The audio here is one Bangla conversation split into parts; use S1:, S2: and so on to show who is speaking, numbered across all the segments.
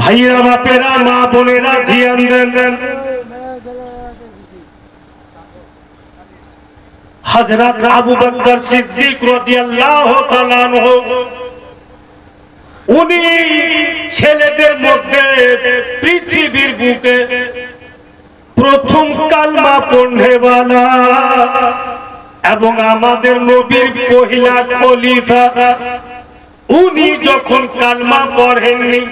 S1: ভাইয়েরা, বাপেরা, মা বোনেরা, ধ্যান দেন। হযরত আবু বকর সিদ্দিক রাদিয়াল্লাহু তাআলা আনহু, উনি ছেলেদের মধ্যে পৃথিবীর বুকে প্রথম কালমা পড়নেওয়ালা এবং আমাদের নবীর পহিলা খলিফা। উনি যখন কালমা পড়েননি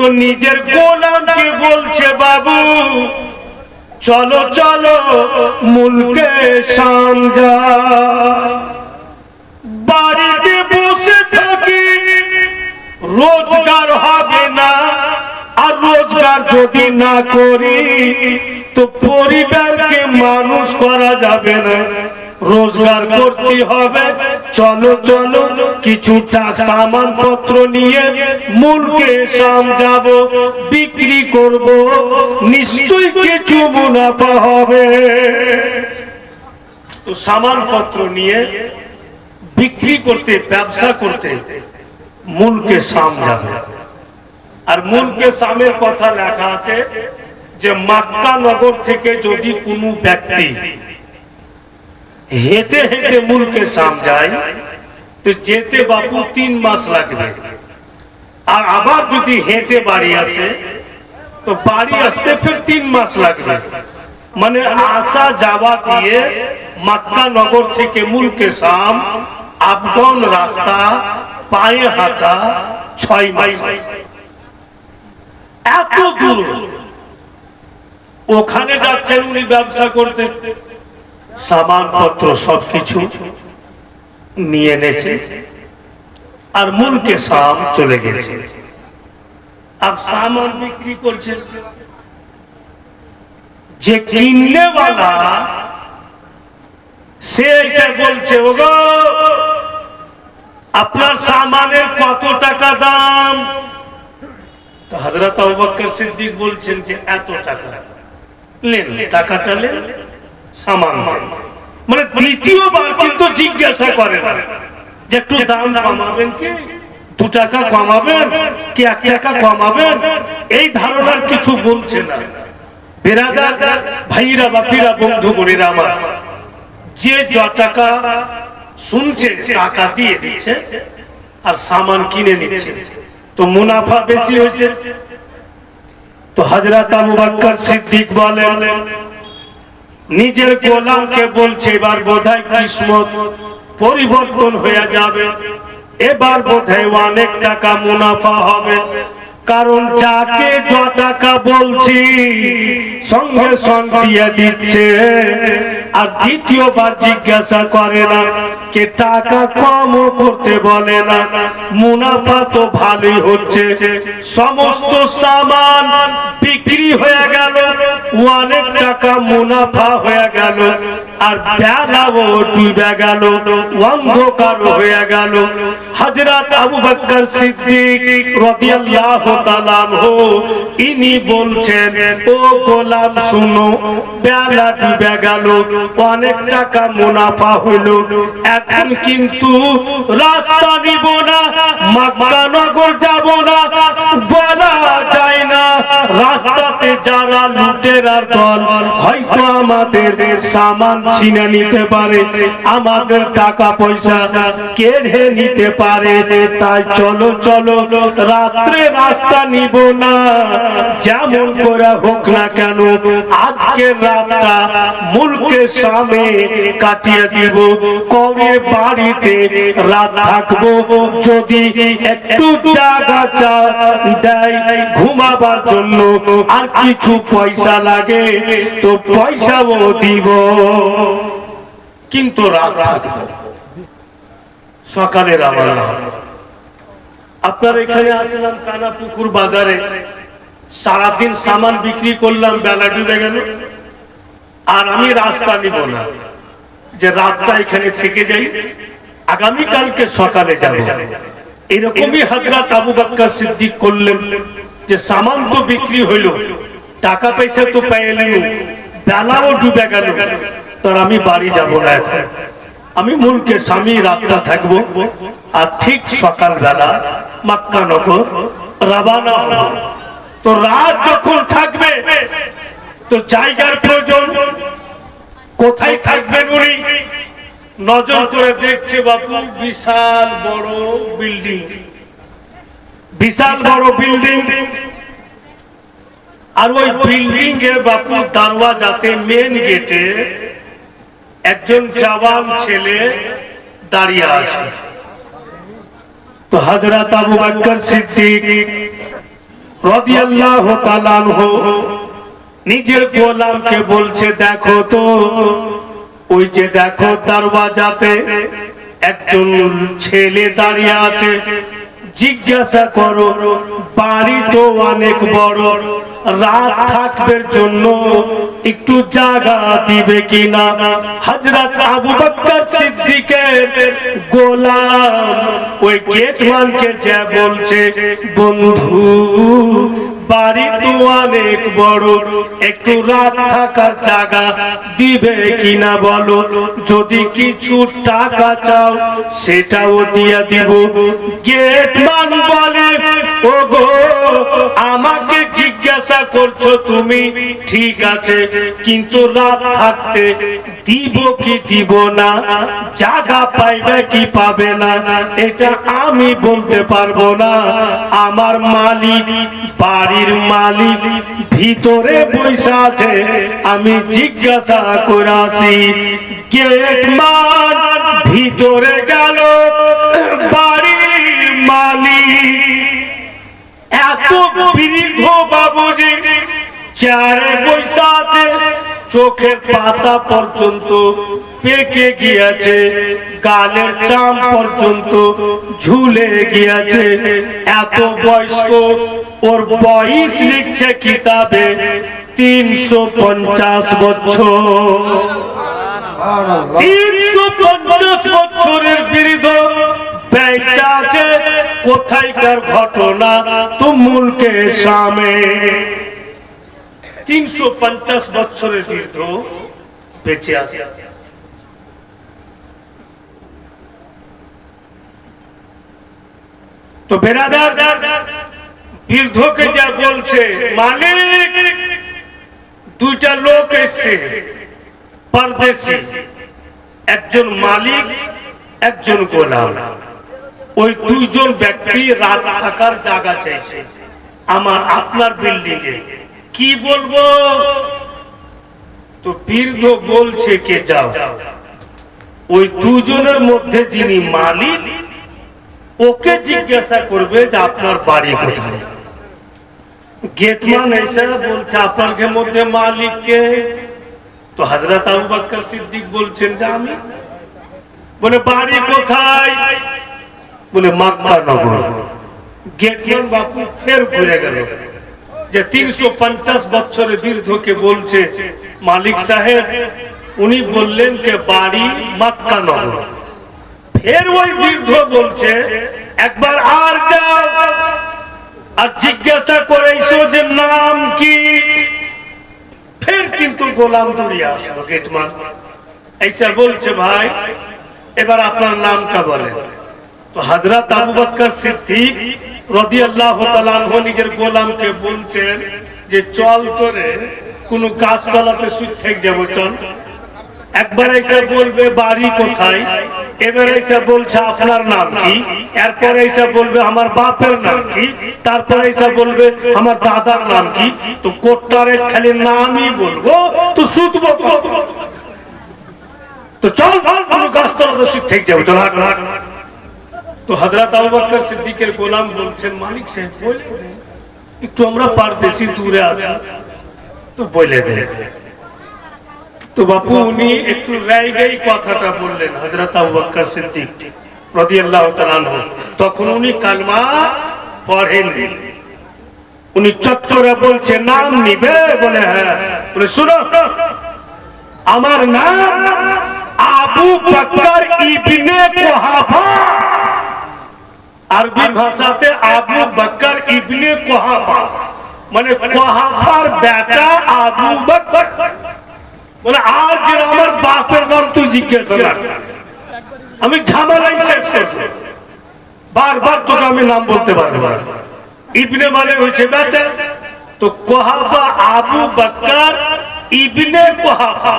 S1: তো নিজের গোলামকে বলছে বাবু? চলো চলো, মুলকে সামজা বাড়িতে বসে থাকি, রোজগার হবে না। আর রোজগার যদি না করি, তো পরিবারকে মানুষ করা যাবে না। রোজগার করতে হবে। চলো চলো, কিছু সামান পত্র নিয়ে মূলকে সামজাব বিক্রি করব। নিশ্চয়ই কিছু মুনাফা হবে। তো সামান পত্র নিয়ে বিক্রি করতে, ব্যবসা করতে মূলকে সাম যাবে। আর মূলকে সামের কথা লেখা আছে যে, মাক্কা নগর থেকে যদি কোনো ব্যক্তি হেঁটে হেঁটে মূলকে সাম যায় তো যেতে বাপু তিন মাস লাগবে। আর আবার যদি হেঁটে বাড়ি আসে, তো বাড়ি আসতে ফের তিন মাস লাগবে। মানে আসা যাওয়া দিয়ে মাক্কা নগর থেকে মুলকে সাম আপডাউন রাস্তা, পায়ে হাঁটা ছয় মাস। এত দূর। ওখানে যাচ্ছেন উনি ব্যবসা করতে। সামান পত্র সবকিছু নিয়ে এনেছে আর মুলকে সাম চলে গেছে। আর সামান বিক্রি করছে। যে কিনলে সে এসে বলছে, ওগো, আপনার সামানের কত টাকা দাম? তো হজরত সিদ্দিক বলছেন যে, এত টাকা। টাকাটা লেন। সামান। মানে দ্বিতীয়বার কিন্তু জিজ্ঞাসা করে না যে একটু দাম কমাবেন কি? দু টাকা কমাবেন কি এক টাকা কমাবেন? এই ধারণার কিছু বলছে না। ভাইরা বন্ধু বোনেরা আমার, যে য টাকা শুনছে, টাকা দিয়ে দিচ্ছে আর সামান কিনে নিচ্ছে, তো মুনাফা বেশি হয়েছে। তো হজরত সিদ্দিক বলেন নিজের গোলামকে বলছে, এবার বোধহয় কিসমত পরিবর্তন হয়ে যাবে। এবার বোধহয় অনেক টাকা মুনাফা হবে। কারণ যাকে য টাকা বলছি, সঙ্গে সঙ্গে দিয়ে দিচ্ছে। আর দ্বিতীয়বার জিজ্ঞাসা করে না কে টাকা কম করতে বলে না। মুনাফা তো ভালোই হচ্ছে। সমস্ত সামান বিক্রি হয়ে গেল। অনেক টাকা মুনাফা হয়ে গেল, আর বেলাও ডুবে গেল, অন্ধকার হয়ে গেল। হযরত আবু বকর সিদ্দিক রাদিয়াল্লাহু তাআলা ইনি বলছেন, ও গোলাম, শুনো, বেলা ডুবে গেল, অনেক টাকা মুনাফা হলো। এখন কিন্তু রাস্তা নিব না, মক্কা নগর যাব না, বলা যায় না, রাস্তাতে যারা লুটেরার দল। হয়তো আমাদের সামান ছিনে নিতে পারে, আমাদের টাকা পয়সা কেড়ে নিতে পারে, তাই চলো চলো, রাত্রে রাস্তা নিব না। যেমন করে হোক না কেন আজকে রাতটা মুলকের সামনে কাটিয়ে দিব। কবে বাড়িতে রাত থাকব, যদি একটু জায়গা চা দেয় ঘুমাবার জন্য, আর কিছু পয়সা লাগে, তো পয়সাও দিব। কিন্তু রাত থাকব। সকালে রাবানা আপনার এখানে আসলাম কানাপুকুর বাজারে। সারাদিন সামান বিক্রি করলাম বেলা ডুবে গেল। আর আমি রাস্তা নিব না। যে রাতটা এখানে থেকে যাই আগামী কালকে সকালে যাব। এরকমই হাজরাত আবু বাক্কা সিদ্দিক করলেন যে সামান তো বিক্রি হইল, টাকা পয়সা তো পেলেন বেলাও ডুবে গেল। তার আমি বাড়ি যাব না এখন। আমি মূলকে স্বামী রাতটা থাকব। আর ঠিক সকাল বেলা মাক্কা নগর রাবানা তো রাত যখন থাকবে, তো জায়গার প্রয়োজন। কোথায় থাকবেন উনি? নজর করে দেখছে বাপু, বিশাল বড় বিল্ডিং। বিশাল বড় বিল্ডিং। আর ওই বিল্ডিং এর বাপু দারওয়াজাতে মেন গেটে একজন জওয়ান ছেলে দাঁড়িয়ে আছে। তো হজরত আবু বকর সিদ্দিক রাদিয়াল্লাহু তাআলা আনহু নিজের গোলামকে বলছে, দেখো তো, ওই যে দেখো দরওয়াজাতে একজন ছেলে দাঁড়িয়ে আছে। জিজ্ঞাসা করো, বাড়ি তো অনেক বড়। রাত থাকবার জন্য একটু জায়গা দিবে কিনা? হজরত আবু বকর সিদ্দিকের গোলাম ওই গেটম্যানকে যা বলছে, বন্ধু, বাড়ি তো অনেক বড়, একটু রাত থাকার জায়গা দিবে কিনা বলো? যদি কিছু টাকা চাও, সেটাও দিয়ে দিব। গেটম্যান বলে ও গো আমাকে জিজ্ঞাসা করছ তুমি, ঠিক আছে, কিন্তু রাত থাকতে দিব কি দিব না জায়গা পাইবে কি পাবে না, এটা আমি বলতে পারব না। আমার মালিক, বাড়ির মালিক ভিতরে বৈশা আছে, আমি জিজ্ঞাসা করে আসি, গেট মান ভিতরে গেল বাড়ির এত বৃদ্ধ বাবুজি চারে পয়সা আছে চোখের পাতা পর্যন্ত পেকে গিয়েছে গালের চাম পর্যন্ত ঝুলে গিয়েছে। এত বয়স্ক ওর বয়স লিখছে কিতাবে তিনশো পঞ্চাশ বছর। তিনশো পঞ্চাশ বছরের বৃদ্ধ বেচা আছে, কোথায়কার ঘটনা? তুমুলকে তো বৃদ্ধকে যা বলছে, মালিক, দুইটা লোক এসছে, পরদেশি। একজন মালিক, একজন গোলাম। ওই দুইজন ব্যক্তি রাত থাকার জায়গা চাইছে। আমার আপনার বিল্ডিং এ। কি বলব? তো বৃদ্ধ বলছে কে যাও। ওই দুজনের মধ্যে যিনি মালিক, ওকে জিজ্ঞাসা করবে যে আপনার বাড়ি কোথায়। গেটম্যান এসে বলছে, আপনার মধ্যে মালিককে তো হজরত আবু বকর সিদ্দিক বলছেন, যে আমি। বলে, বাড়ি কোথায়? বলে মাক্কা নগর। গেটম্যান বাপু ফের ঘুরে গেল। যে তিনশো পঞ্চাশ বছরের বলছে, মালিক সাহেব, উনি বললেন কে বাড়ি মাক্কা নগর। ফের ওই বৃদ্ধ বলছে, একবার আর যাও। আর জিজ্ঞাসা করে যে নাম কি। ফের কিন্তু গোলাম দৌড়িয়ে আসলো গেটমান এইসা বলছে, ভাই, এবার আপনার নামটা বলেন। তো হাজরাত আবু বক্কর সিদ্দিক নিজের গোলামকে বলছেন যে চল তোরে, কোন যাব, চল। একবার এসে বলবে, বাড়ি কোথায়? এবার এসে বলছে, আপনার নাম কি? এরপর এসে বলবে, আমার বাপের নাম কি? তারপর এসে বলবে, আমার দাদার নাম কি? তো কোটটারে খালি নামই বলব, তো শুধবো তো চল, কোনো গাছতলাতে সুদ থেকে যাব, চল। হাট হাট তো হজরত আবু সিদ্দিকের গোলাম বলছেন, মালিক সাহেব বলে দেন একটু আমরা পারদেশি দূরে আছি। তো বলে দেন তো বাপু, উনি একটু রাইগাই কথাটা বললেন হজরত আবু বকর সিদ্দিক রাদিয়াল্লাহু তাআলা তখন উনি কালমা পড়েননি উনি চত্বরে বলছে, নাম নিবে বলে হ্যাঁ। বলে, শুনো, আমার নাম আবু বকর ইবনে কুহাফা। আরবি ভাষাতে আবু বকর ইবনে কুহাফা। মানে কুহাফার বেটা আবু বকর বলে আর যেন আমার বাপের নাম তুই জিজ্ঞাসা কর। আমি ঝামেলাই শেষ করব। বারবার তোকে আমি নাম বলতে পারব না। ইবনে মানে হয়েছে বেটা। তো কোহাফা আবু বক্কর ইবনে কোহাফা।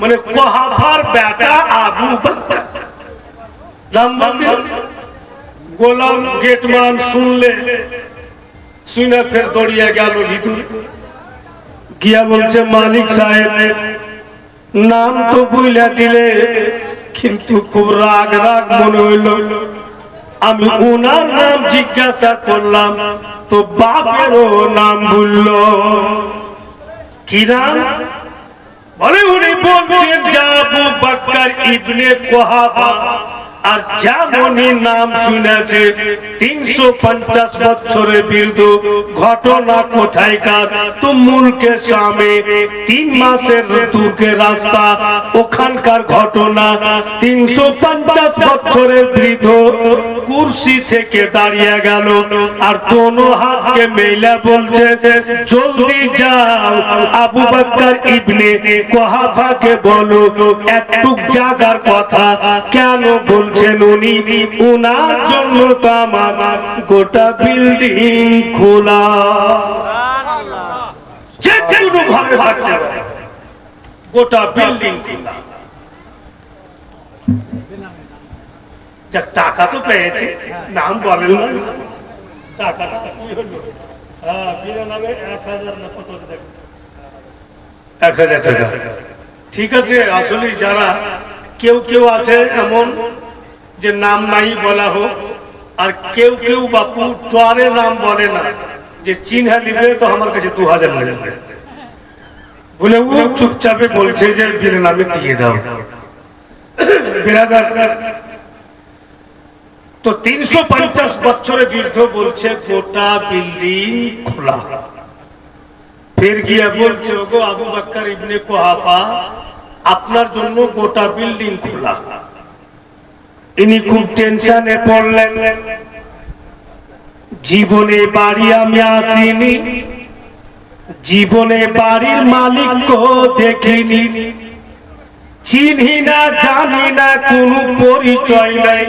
S1: মানে কোহাফার বেটা আবু বক্কর। নাম বলছে? গোলাম গেটমান শুনলে, শুনে ফের দৌড়িয়ে গেল ভিতরে গিয়া বলছে, মালিক সাহেব, নাম তো বুঝলে দিলে, কিন্তু খুব রাগ রাগ মনে হইল। আমি ওনার নাম জিজ্ঞাসা করলাম, তো বাপেরও নাম বলল। কি নাম? বলে উনি বলছেন যাবু বাক্কার ইবনে কোহাবা। আর যেমনই নাম শুনেছে। তিনশো পঞ্চাশ বছরের বিরুদ্ধ ঘটনা কোথায়কার তো মুলকে সামনে তিন মাসের দূরকে রাস্তা, ওখানকার ঘটনা। তিনশো পঞ্চাশ বছরের বৃদ্ধ কুর্সি থেকে দাঁড়িয়ে গেল। আর দোনো হাতকে মেলা বলছে, জলদি যাও, আবু বাক্কার ইবনে কোহাফাকে বলো একটু জাগার কথা কেন বলছেন উনি। উনার জন্য তো আমার গোটা বিল্ডিং খোলা। যে কোনো ভাবে থাকতে গোটা বিল্ডিং খোলা। টাকা তো পেয়েছে। নাম বলেন না। হ্যাঁ ঠিক আছে, আসলে যারা কেউ কেউ আছে এমন যে নাম নাই বলা হোক, আর কেউ কেউ বাপু টরে নাম বলে না, যে চিহ্ন নিবে তো আমার কাছে দু হাজার নেবে। বলে, ও চুপচাপে বলছে যে বিনা নামে দিয়ে দাও। বিরাদার, তো তিনশো পঞ্চাশ বছরের বৃদ্ধ বলছে, গোটা বিল্ডিং খোলা। ফের গিয়া বলছে, ওগো আবু বাক্কার ইবনে কোহাফা, আপনার জন্য গোটা বিল্ডিং খোলা। ইনি খুব টেনশনে পড়লেন। জীবনে বাড়ি আমি আসিনি। জীবনে বাড়ির মালিক দেখিনি। চিনি না, জানি না, কোনো পরিচয় নাই।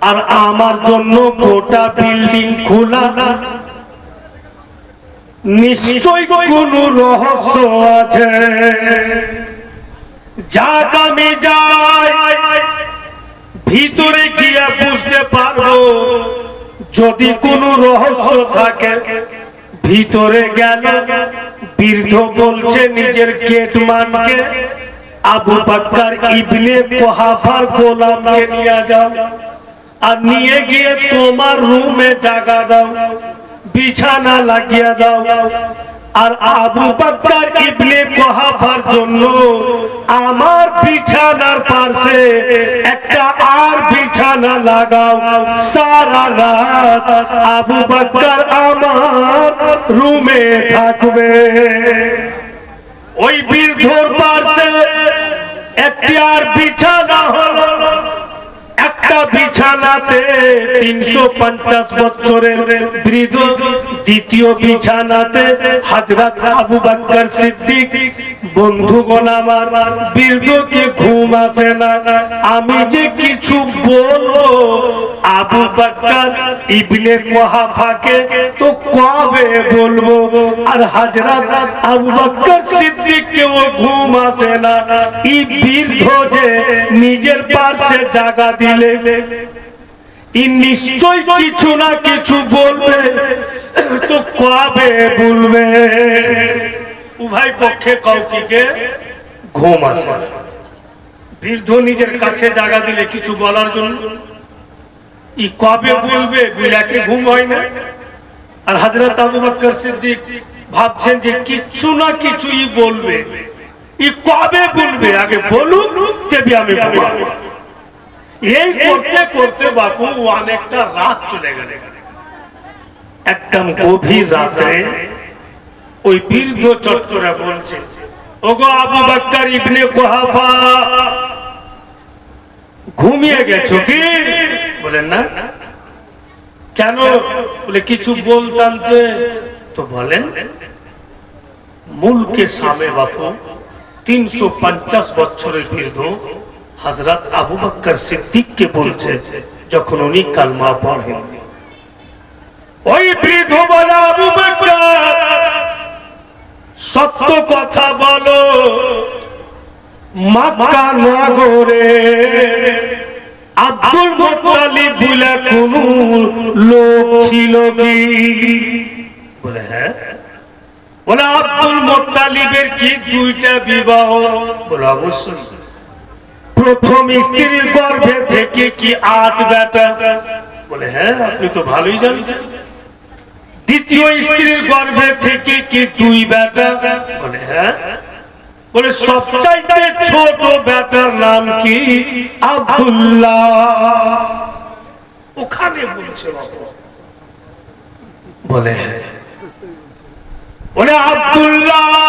S1: আর আমার জন্য গোটা বিল্ডিং খোলা। নিশ্চয় কোন রহস্য আছে। যাক আমি যাই। ভিতরে গিয়ে বুঝতে পারব, যদি কোনো রহস্য থাকে, ভিতরে গেল বৃদ্ধ বলছে নিজের গেটমানকে আবু বাক্কার ইবনে কোহাফার গোলামকে নিয়ে যাও, আর নিয়ে গিয়ে তোমার রুমে জাগা দাও, বিছানা লাগিয়ে দাও। আর আবু বাক্কার ইবনে কোহাফার জন্য আমার বিছানার পাশে একটা আর বিছানা লাগাও। সারা রাত আবু বাক্কার আমার রুমে থাকবে। ওই বৃদ্ধর পাশে একটি আর বিছানা হলো। একটা বিছানাতে তিনশো পঞ্চাশ বছরের বৃদ্ধ দ্বিতীয় বিছানাতে আবু সিদ্দিক ঘুম আসে না। আমি যে কিছু বলব, আবু বাক্কার ইবনে কোহাফাকে তো কবে বলব? আর হাজরাত আবু বাক্কার সিদ্দিককে ও ঘুম আসে না। ই বৃদ্ধ নিজের পার্শ্বে জায়গা দিলে নিশ্চয় কিছু না কিছু বলবে, তো কবে বলবে? উভয় পক্ষে ঘুম আসে বৃদ্ধ নিজের কাছে জায়গা দিলে কিছু বলার জন্য? ই কবে বলবে? বিলাকে ঘুম হয় না। আর হাজরত আবু বকর সিদ্দিক ভাবছেন যে কিছু না কিছুই বলবে। ই কবে বলবে? আগে বলুক। তেবি আমি এই করতে করতে বাপু অনেকটা রাত চলে গেল। একদম গভীর রাত্রে ওই বীর্ধ চট্টরা বলছে, ওগো আবু বাক্কার ইবনে কোহাফা, ঘুমিয়ে গেছো কি? বলেন না। কেন? বলে, কিছু বলতাম যে। তো বলেন, মুলকে সামে বাপু তিনশো পঞ্চাশ বছরের বৃদ্ধ হজরত আবু বক্কর সিদ্দিককে বলছে, যখন উনি পড়েন ওই বৃদ্ধ বলে আবু বক্কর কথা বলো, মাক্কা নগরে আব্দুল মোত্তালিব বলে কোন লোক ছিল কি? বলে হ্যাঁ। বলে আব্দুল মোত্তালিবের কি দুইটা বিবাহ? বলে অবশ্যই প্রথম স্ত্রীর গর্ভে থেকে কি আট বেটা? বলে হ্যাঁ আপনি তো ভালোই জানছেন। দ্বিতীয় স্ত্রীর গর্ভে থেকে কি দুই বেটা? বলে হ্যাঁ। বলে, সবচাইতে ছোট বেটার নাম কি? আব্দুল্লাহ। ওখানে বলছে বাবা। বলে বলে আব্দুল্লাহ